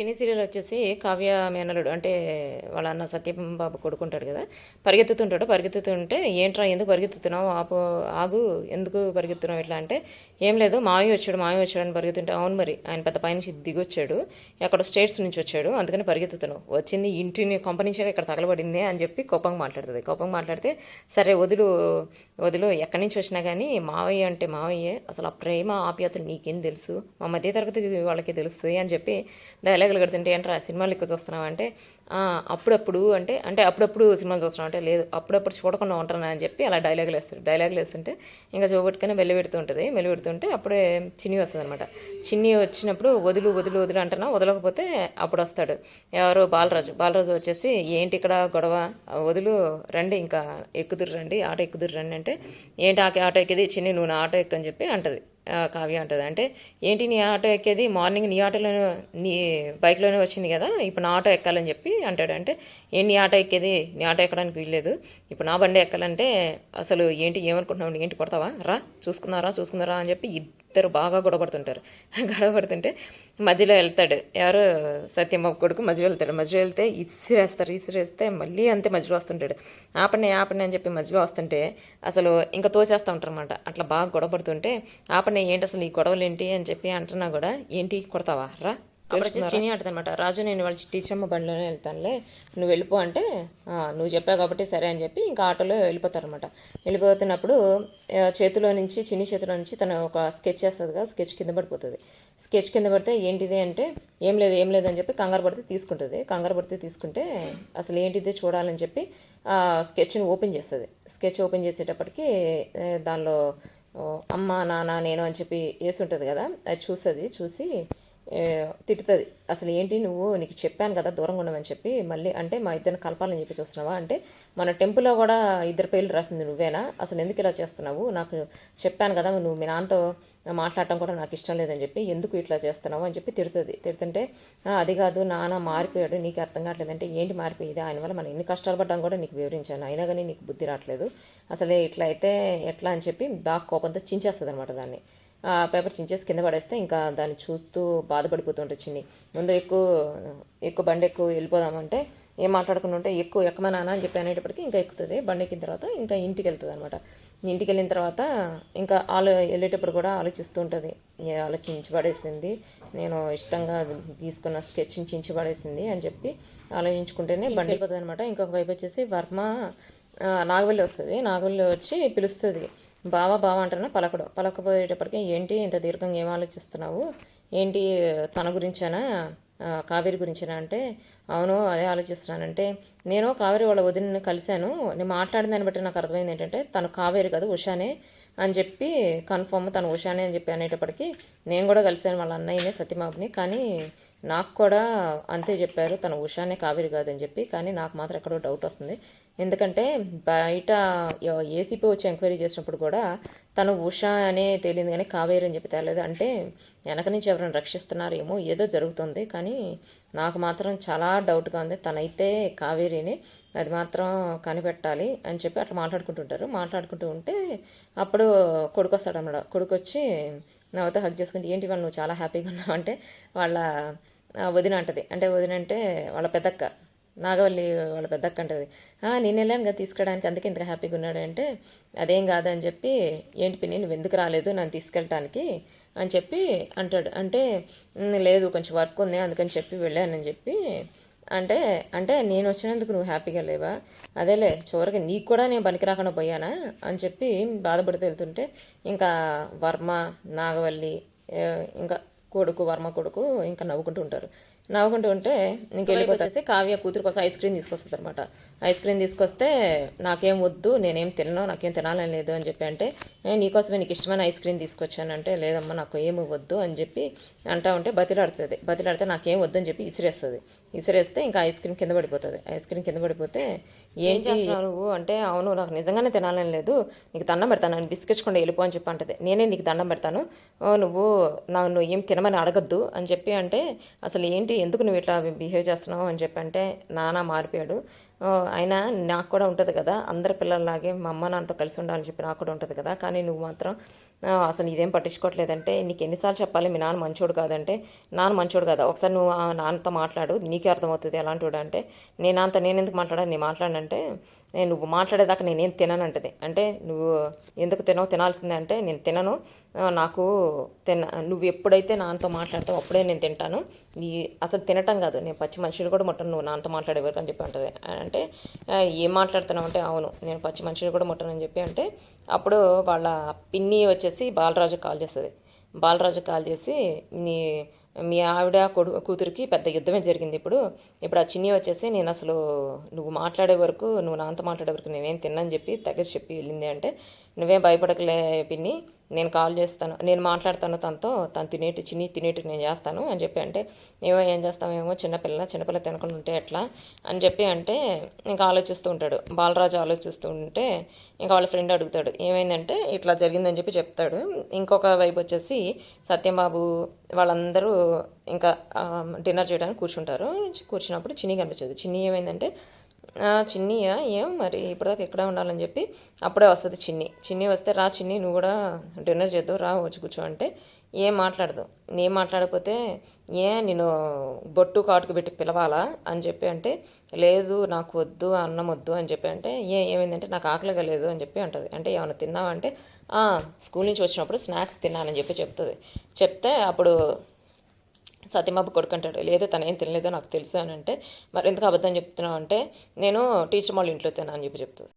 చిన్ని సీరియల్ వచ్చేసి కావ్య మేనలుడు అంటే వాళ్ళ అన్న సత్యం బాబు కొడుకుంటాడు కదా. పరిగెత్తుతుంటాడు. పరిగెత్తుతుంటే ఏంట్రా ఎందుకు పరిగెత్తుతున్నావు? ఆపు ఆగు ఎందుకు పరిగెత్తున్నావు ఇట్లా అంటే ఏం లేదు మావి వచ్చాడు మావి వచ్చాడు అని పరిగెత్తుంటే అవును మరి ఆయన పెద్ద పైనుంచి దిగొచ్చాడు. అక్కడ స్టేట్స్ నుంచి వచ్చాడు. అందుకని పరిగెత్తుతున్నావు. వచ్చింది ఇంటిని కంపెనీ ఇక్కడ తగలబడింది అని చెప్పి కోపంగా మాట్లాడుతుంది. కోపంగా మాట్లాడితే సరే వదులు వదులు ఎక్కడి నుంచి వచ్చినా కానీ మావయ్య అంటే మావయ్యే. అసలు ఆ ప్రేమ ఆప్యాతలు నీకేం తెలుసు? మా మధ్య తరగతి వాళ్ళకి తెలుస్తుంది అని చెప్పి డైలాగ్ కడుతుంటే ఏంట్రా సినిమాలు ఎక్కువ చూస్తున్నావు అంటే అప్పుడప్పుడు అంటే అంటే అప్పుడప్పుడు సినిమాలు చూస్తున్నావు అంటే లేదు అప్పుడప్పుడు చూడకుండా ఉంటాను అని చెప్పి అలా డైలాగులు వేస్తారు. డైలాగులు వేస్తుంటే ఇంకా చూపెట్టుకుని మెల్లి పెడుతూ ఉంటుంది. మెల్లి పెడుతుంటే అప్పుడే చిన్ని వస్తుంది అనమాట చిన్ని వచ్చినప్పుడు వదులు వదులు వదులు అంటున్నా వదలకపోతే అప్పుడు వస్తాడు. ఎవరు బాలరాజు. బాలరాజు వచ్చేసి ఏంటి ఇక్కడ గొడవ? వదులు రండి ఇంకా ఎక్కుదురు రండి ఆటో ఎక్కుదురు రండి అంటే ఏంటి ఆ ఆటో ఎక్కేది? చిన్ని నువ్వు నా ఆటో ఎక్కని చెప్పి అంటది. కావ్య అంటది. అంటే ఏంటి నీ ఆటో ఎక్కేది? మార్నింగ్ నీ ఆటోలోనే నీ బైక్లోనే వచ్చింది కదా ఇప్పుడు నా ఆటో ఎక్కాలని చెప్పి అంటాడు. అంటే ఏంటి నీ ఆటో ఎక్కేది? నీ ఆటో ఎక్కడానికి వీల్లేదు. ఇప్పుడు నా బండి ఎక్కాలంటే అసలు ఏంటి ఏమనుకుంటున్నావు? ఏంటి కొడతావా? రా చూసుకున్నారా చూసుకున్నారా అని చెప్పి ఇద్దరు బాగా గొడవపడుతుంటారు. గొడవపడుతుంటే మధ్యలో వెళ్తాడు. ఎవరు సత్యమ్మ కొడుకు మధ్యలో వెళ్తాడు. మధ్యలో వెళ్తే ఇసిరేస్తారు ఇసిరేస్తే మళ్ళీ అంతే మధ్యలో వస్తుంటాడు. ఆపండి ఆపండి అని చెప్పి మధ్యలో వస్తుంటే అసలు ఇంకా తోసేస్తూ ఉంటారు అనమాట అట్లా బాగా గొడవపడుతుంటే ఆపండి ఏంటి అసలు ఈ గొడవలు ఏంటి అని చెప్పి అంటున్నా కూడా ఏంటి కొడతావా? రా. అప్పుడు చిని అంటదనమాట రాజు నేను వాళ్ళ టీచర్మ్మ బండిలోనే వెళ్తానులే నువ్వు వెళ్ళిపో అంటే "ఆ, నువ్వు చెప్పావు కాబట్టి సరే అని చెప్పి ఇంకా ఆటోలో వెళ్ళిపోతారనమాట వెళ్ళిపోతున్నప్పుడు ఆ, చేతిలో నుంచి చిన్ని చేతిలో నుంచి తను ఒక స్కెచ్ చేస్తుంది కదా స్కెచ్ కింద పడిపోతుంది. స్కెచ్ కింద పడితే ఏంటిది అంటే ఏం లేదు ఏం లేదు అని చెప్పి కంగారు పడితే తీసుకుంటుంది. కంగారు పడితే తీసుకుంటే అసలు ఏంటిది చూడాలని చెప్పి ఆ స్కెచ్ని ఓపెన్ చేస్తుంది. స్కెచ్ ఓపెన్ చేసేటప్పటికి దానిలో అమ్మ నాన్న నేను అని చెప్పి వేసి ఉంటుంది కదా అది చూస్తుంది. చూసి తిట్టుతుంది. అసలు ఏంటి నువ్వు నీకు చెప్పాను కదా దూరంగా ఉండమని చెప్పి మళ్ళీ అంటే మా ఇద్దరిని కలపాలని చెప్పి చూస్తున్నావా? అంటే మన టెంపుల్లో కూడా ఇద్దరు పేర్లు రాసింది నువ్వేనా? అసలు ఎందుకు ఇలా చేస్తున్నావు? నాకు చెప్పాను కదా నువ్వు మీ నాన్నతో మాట్లాడటం కూడా నాకు ఇష్టం లేదని చెప్పి ఎందుకు ఇట్లా చేస్తున్నావు అని చెప్పి తిడుతుంది. తిడుతుంటే అది కాదు నాన్న మారిపోయాడు నీకు అర్థం కావట్లేదంటే ఏంటి మారిపోయేది ఆయన వల్ల మనం ఎన్ని కష్టాలు పడ్డాం కూడా నీకు వివరించాను. అయినా కానీ నీకు బుద్ధి రావట్లేదు. అసలే ఇట్లా అయితే ఎట్లా అని చెప్పి బాగా కోపంతో చించేస్తుంది అనమాట దాన్ని. పేపర్ చించేసి కింద పడేస్తే ఇంకా దాన్ని చూస్తూ బాధపడిపోతుంటుంది చిన్ని. ముందు ఎక్కువ ఎక్కువ బండి ఎక్కువ వెళ్ళిపోదామంటే ఏం మాట్లాడకుండా ఉంటే ఎక్కువ ఎక్కమా నాన్న అని చెప్పి అనేటప్పటికి ఇంకా ఎక్కుతుంది. బండి ఎక్కిన తర్వాత ఇంకా ఇంటికి వెళ్తుంది అనమాట ఇంటికి వెళ్ళిన తర్వాత ఇంకా ఆలో వెళ్ళేటప్పుడు కూడా ఆలోచిస్తూ ఉంటుంది ఆలోచించి పడేసింది. నేను ఇష్టంగా గీసుకున్న స్కెచ్ని చించి పడేసింది అని చెప్పి ఆలోచించుకుంటేనే బండి అయిపోతుంది అనమాట ఇంకొక వైపు వచ్చేసి వర్మ నాగవల్లి వస్తుంది. నాగవల్లి వచ్చి పిలుస్తుంది. బావా బావా అంటున్నా పలకడు. పలకపోయేటప్పటికి ఏంటి ఇంత దీర్ఘంగా ఏం ఆలోచిస్తున్నావు? ఏంటి తన గురించేనా? కావేరి గురించేనా అంటే అవును అదే ఆలోచిస్తున్నానంటే నేను కావేరి వాళ్ళ వదిన కలిశాను. నేను మాట్లాడిన దాన్ని బట్టి నాకు అర్థమైంది ఏంటంటే తను కావేరి కదా ఉషానే అని చెప్పి కన్ఫర్మ్ తను ఉషానే అని చెప్పి అనేటప్పటికి నేను కూడా కలిశాను వాళ్ళ అన్నయ్యనే సత్యమాబుని కానీ నాకు కూడా అంతే చెప్పారు తను ఉషానే కావేరి కాదని చెప్పి కానీ నాకు మాత్రం ఎక్కడో డౌట్ వస్తుంది. ఎందుకంటే బయట ఏసీపీ వచ్చి ఎంక్వైరీ చేసినప్పుడు కూడా తను ఉషా అనే తేలింది కానీ కావేరి అని చెప్పి తేలేదు. అంటే వెనక నుంచి ఎవరైనా రక్షిస్తున్నారేమో ఏదో జరుగుతుంది కానీ నాకు మాత్రం చాలా డౌట్గా ఉంది. తనైతే కావేరిని అది మాత్రం కనిపెట్టాలి అని చెప్పి అట్లా మాట్లాడుకుంటుంటారు. మాట్లాడుకుంటూ ఉంటే అప్పుడు కొడుకు వస్తాడు అన్నమాట కొడుకు వచ్చి నవ్వుతో హక్ చేసుకుంటే ఏంటి వాళ్ళు నువ్వు చాలా హ్యాపీగా ఉన్నావు? అంటే వాళ్ళ వదిన అంటది. అంటే వదిన అంటే వాళ్ళ పెద్దక్క. నాగవల్లి వాళ్ళ పెద్దక్క అంటది. నేను వెళ్ళాను కదా తీసుకెళ్ళడానికి అందుకే ఇంత హ్యాపీగా ఉన్నాడు. అంటే అదేం కాదని చెప్పి ఏంటి పిన్ని నువ్వు ఎందుకు రాలేదు? నన్ను తీసుకెళ్ళటానికి అని చెప్పి అంటాడు. అంటే లేదు కొంచెం వర్క్ ఉంది అందుకని చెప్పి వెళ్ళానని చెప్పి అంటే అంటే నేను వచ్చినందుకు నువ్వు హ్యాపీగా లేవా? అదేలే చివరికి నీకు కూడా నేను పనికి రాకుండా పోయానా? అని చెప్పి బాధపడుతూ వెళ్తుంటే ఇంకా వర్మ నాగవల్లి ఇంకా కొడుకు వర్మ కొడుకు ఇంకా నవ్వుకుంటూ ఉంటారు. నవ్వుకుంటూ ఉంటే ఇంక వెళ్ళిపోతే కావ్య కూతురు కోసం ఐస్ క్రీమ్ తీసుకొస్తుంది అనమాట ఐస్ క్రీమ్ తీసుకొస్తే నాకేం వద్దు నేనేం తిన్నాను నాకేం తినాలని లేదు అని చెప్పి అంటే "ఏ, నీకోసమే నీకు ఇష్టమైన ఐస్ క్రీమ్ తీసుకొచ్చాను అంటే లేదమ్మా నాకు ఏమి వద్దు అని చెప్పి అంటా ఉంటే బతిలాడుతుంది. బతిలాడితే నాకేం వద్దు అని చెప్పి ఇసిరేస్తుంది. ఇసిరేస్తే ఇంకా ఐస్ క్రీమ్ కింద పడిపోతుంది. ఐస్ క్రీమ్ కింద పడిపోతే ఏం చేస్తున్నావు నువ్వు అంటే అవును నాకు నిజంగానే తినాలని లేదు నీకు దండం పెడతాను నేను బిస్కెట్స్ కొండ వెళ్ళిపో అని చెప్పి అంటది. నేనే నీకు దండం పెడతాను. "ఓ, నువ్వు నాకు నువ్వు ఏం తినమని అడగద్దు అని చెప్పి అంటే అసలు ఏంటి ఎందుకు నువ్వు ఇట్లా బిహేవ్ చేస్తున్నావు అని చెప్పి అంటే నాన్న మారిపోయాడు. అయినా నాకు కూడా ఉంటుంది కదా అందరి పిల్లల్లాగే మా అమ్మ నాన్నతో కలిసి ఉండాలని చెప్పి నాకు కూడా ఉంటుంది కదా కానీ నువ్వు మాత్రం అసలు ఇదేం పట్టించుకోవట్లేదంటే నీకు ఎన్నిసార్లు చెప్పాలి మీ నాన్న మంచోడు కాదంటే నాన్న మంచోడు కదా. ఒకసారి నువ్వు ఆ నాన్నతో మాట్లాడు నీకే అర్థమవుతుంది ఎలాంటి వాడు అంటే నేను నాన్నతో నేను ఎందుకు మాట్లాడాను నేను మాట్లాడంటే నేను నువ్వు మాట్లాడేదాకా నేనేం తిననంటది. అంటే నువ్వు ఎందుకు తినవు తినాల్సిందే అంటే నేను తినను నాకు తిన నువ్వు ఎప్పుడైతే నాన్నతో మాట్లాడతావు అప్పుడే నేను తింటాను. నీ అసలు తినటం కాదు నేను పచ్చి మనుషులు కూడా ముట్టను నువ్వు నాన్నతో మాట్లాడేవారు అని చెప్పి ఉంటుంది. అంటే ఏం మాట్లాడుతున్నావు అంటే అవును నేను పచ్చి మనిషిని కూడా ముట్టనని చెప్పి అంటే అప్పుడు వాళ్ళ పిన్ని వచ్చేసి బాలరాజు కాల్ చేస్తుంది. బాలరాజు కాల్ చేసి నీ మీ ఆవిడ కొడు కూతురికి పెద్ద యుద్ధమే జరిగింది ఇప్పుడు. ఇప్పుడు ఆ చిన్ని వచ్చేసి నేను అసలు నువ్వు మాట్లాడే వరకు నువ్వు నాంత మాట్లాడే వరకు నేనేం తిన్నాను చెప్పి తగ్గ చెప్పి వెళ్ళింది అంటే నువ్వేం భయపడకలే పిన్ని నేను కాల్ చేస్తాను నేను మాట్లాడతాను తనతో తను తినేటి చిన్ని తినేటి నేను చేస్తాను అని చెప్పి అంటే ఏమో ఏం చేస్తామేమో చిన్నపిల్ల చిన్నపిల్ల తినకుండా ఉంటే ఎట్లా అని చెప్పి అంటే ఇంకా ఆలోచిస్తూ ఉంటాడు. బాలరాజు ఆలోచిస్తూ ఉంటే ఇంకా వాళ్ళ ఫ్రెండ్ అడుగుతాడు ఏమైందంటే ఇట్లా జరిగిందని చెప్పి చెప్తాడు. ఇంకొక వైపు వచ్చేసి సత్యంబాబు వాళ్ళందరూ ఇంకా డిన్నర్ చేయడానికి కూర్చుంటారు. కూర్చున్నప్పుడు చిన్ని కనిపించదు చిన్ని ఏమైందంటే చిన్నీయా ఏం మరి? ఇప్పటిదాకా ఎక్కడ ఉండాలని చెప్పి అప్పుడే వస్తుంది చిన్ని. చిన్ని వస్తే రా చిన్ని నువ్వు కూడా డిన్నర్ చేద్దావు రా వచ్చి కూర్చో అంటే ఏం మాట్లాడదు. నేను మాట్లాడకపోతే ఏ నేను బొట్టు కాటుకు పెట్టి పిలవాలా అని చెప్పి అంటే లేదు నాకు వద్దు అన్నం వద్దు అని చెప్పి అంటే ఏ ఏమైందంటే నాకు ఆకలిగా లేదు అని చెప్పి అంటుంది. అంటే ఏమైనా తిన్నావా అంటే స్కూల్ నుంచి వచ్చినప్పుడు స్నాక్స్ తిన్నానని చెప్పి చెప్తుంది. చెప్తే అప్పుడు సత్యమాబు కొడుకు అంటాడు. లేదు తన ఏం తినలేదో నాకు తెలుసు అని అంటే మరి ఎందుకు అబద్ధం చెప్తున్నావు? అంటే నేను టీచర్ వాళ్ళ ఇంట్లో తిన్నా అని చెప్పి చెప్తుంది.